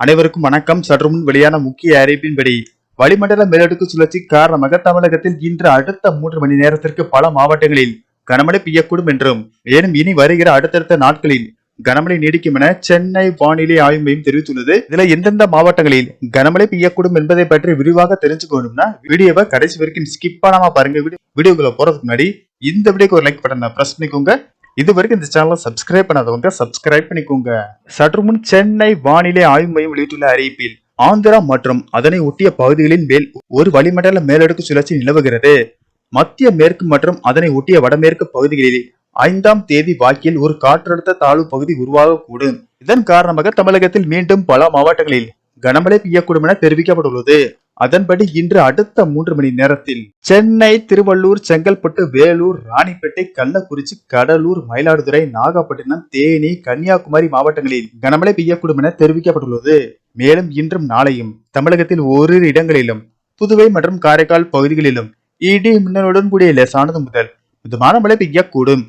அனைவருக்கும் வணக்கம். சற்று முன் வெளியான முக்கிய அறிவிப்பின்படி வளிமண்டல மேலடுக்கு சுழற்சி காரணமாக தமிழகத்தில் இன்று அடுத்த மூன்று மணி நேரத்திற்கு பல மாவட்டங்களில் கனமழை பெய்யக்கூடும் என்றும் மேலும் இனி வருகிற அடுத்தடுத்த நாட்களில் கனமழை நீடிக்கும் என சென்னை வானிலை ஆய்வு மையம் தெரிவித்துள்ளது. இதுல எந்தெந்த மாவட்டங்களில் கனமழை பெய்யக்கூடும் என்பதை பற்றி விரிவாக தெரிஞ்சுக்கணும்னா வீடியோவை கடைசி வரைக்கும் ஸ்கிப் பண்ணாம பாருங்க. வீடியோக்குள்ள போறதுக்கு முன்னாடி இந்த வீடியோக்கு ஒரு லைக் பட்டனை பிரஸ் பண்ணிக்கோங்க. இது வரைக்கும் இந்த சேனலை சப்ஸ்கிரைப் பண்ணாதவங்க சப்ஸ்கிரைப் பண்ணிக்கோங்க. சற்று முன் சென்னை வானிலை ஆய்வு மையம் வெளியிட்டுள்ள அறிவிப்பில் ஆந்திரா மற்றும் அதனை ஒட்டிய பகுதிகளின் மேல் ஒரு வளிமண்டல மேலடுக்கு சுழற்சி நிலவுகிறது. மத்திய மேற்கு மற்றும் அதனை ஒட்டிய வடமேற்கு பகுதிகளில் ஐந்தாம் தேதி வாக்கில் ஒரு காற்றழுத்த தாழ்வு பகுதி உருவாகக்கூடும். இதன் காரணமாக தமிழகத்தில் மீண்டும் பல மாவட்டங்களில் கனமழை பெய்யக்கூடும் என தெரிவிக்கப்பட்டுள்ளது. அதன்படி இன்று அடுத்த மூன்று மணி நேரத்தில் சென்னை திருவள்ளூர் செங்கல்பட்டு வேலூர் ராணிப்பேட்டை கள்ளக்குறிச்சி கடலூர் மயிலாடுதுறை நாகப்பட்டினம் தேனி கன்னியாகுமரி மாவட்டங்களில் கனமழை பெய்யக்கூடும் என தெரிவிக்கப்பட்டுள்ளது. மேலும் இன்றும் நாளையும் தமிழகத்தில் ஓரிரு இடங்களிலும் புதுவை மற்றும் காரைக்கால் பகுதிகளிலும் இடி மின்னலுடன் கூடிய லேசானது முதல் மிதமான மழை பெய்யக்கூடும்.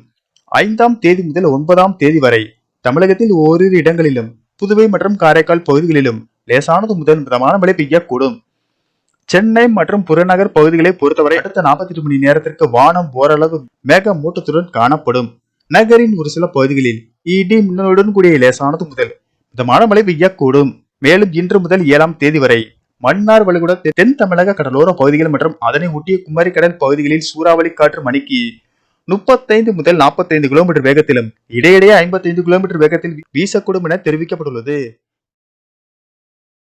ஐந்தாம் தேதி முதல் ஒன்பதாம் தேதி வரை தமிழகத்தில் ஓரிரு இடங்களிலும் புதுவை மற்றும் காரைக்கால் பகுதிகளிலும் லேசானது முதல் மிதமான மழை பெய்யக்கூடும். சென்னை மற்றும் புறநகர் பகுதிகளை பொறுத்தவரை அடுத்த நாற்பத்தி மணி நேரத்திற்கு வானம் ஓரளவு மேகமூட்டத்துடன் காணப்படும். நகரின் ஒரு சில பகுதிகளில் இடி மின்னலுடன் கூடிய லேசானது முதல் மிதமான மழை பெய்யக்கூடும். மேலும் இன்று முதல் ஏழாம் தேதி வரை மன்னார் வளைகுடா தென் தமிழக கடலோர பகுதிகள் மற்றும் அதனை ஒட்டிய குமரி கடல் பகுதிகளில் சூறாவளி காற்று மணிக்கு முப்பத்தைந்து முதல் நாற்பத்தைந்து கிலோமீட்டர் வேகத்திலும் இடையிடையே ஐம்பத்தைந்து கிலோமீட்டர் வேகத்தில் வீசக்கூடும் என தெரிவிக்கப்பட்டுள்ளது.